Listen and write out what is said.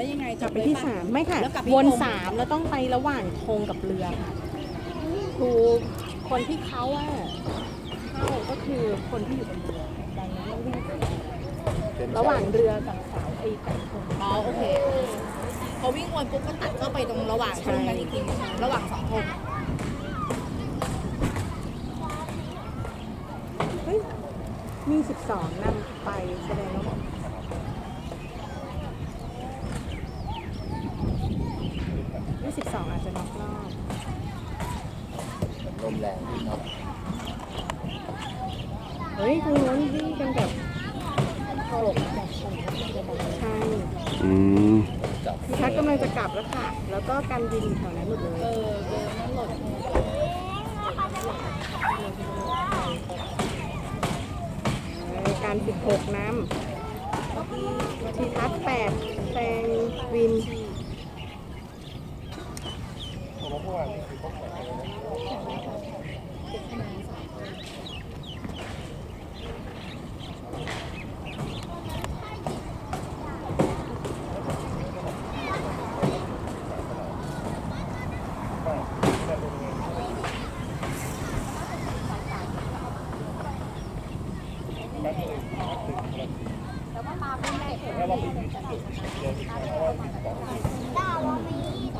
แล้วยังไงกลับไปที่เลยปะสามไม่ค่ะ แล้วกลับไปวนธงสามแล้วต้องไประหว่างธงกับเรือค่ะคือคนที่เขาอะเข้าก็คือคนที่อยู่บนเรือดังนั้นต้องวิ่งไประหว่างเรือกับเสาไอ้กับธงอ๋อโอเคพอวิ่งวนปุ๊บก็ตัดเข้าไปตรงระหว่างใช่ช่วงนั้นอีกทีระหว่างสองธงเฮ้ยมีสิบสองนำไปแสดงว่ายี่สิบสองอาจจะน็อกรอบ ล มแรงครับเฮ้ยตรงนู้นวิ่งกันแบบตลกใช่อืมจับพี่ทัศน์กำลังจะกลับแล้วค่ะ แล้วก็การบินอยู่แถวนั้นหมดเลยเออเดินนั่นหล่นเออการสิบหกน้ำทีทัศน์แปดแซงวิน จ้าวันนี้ตัวใช้จ้า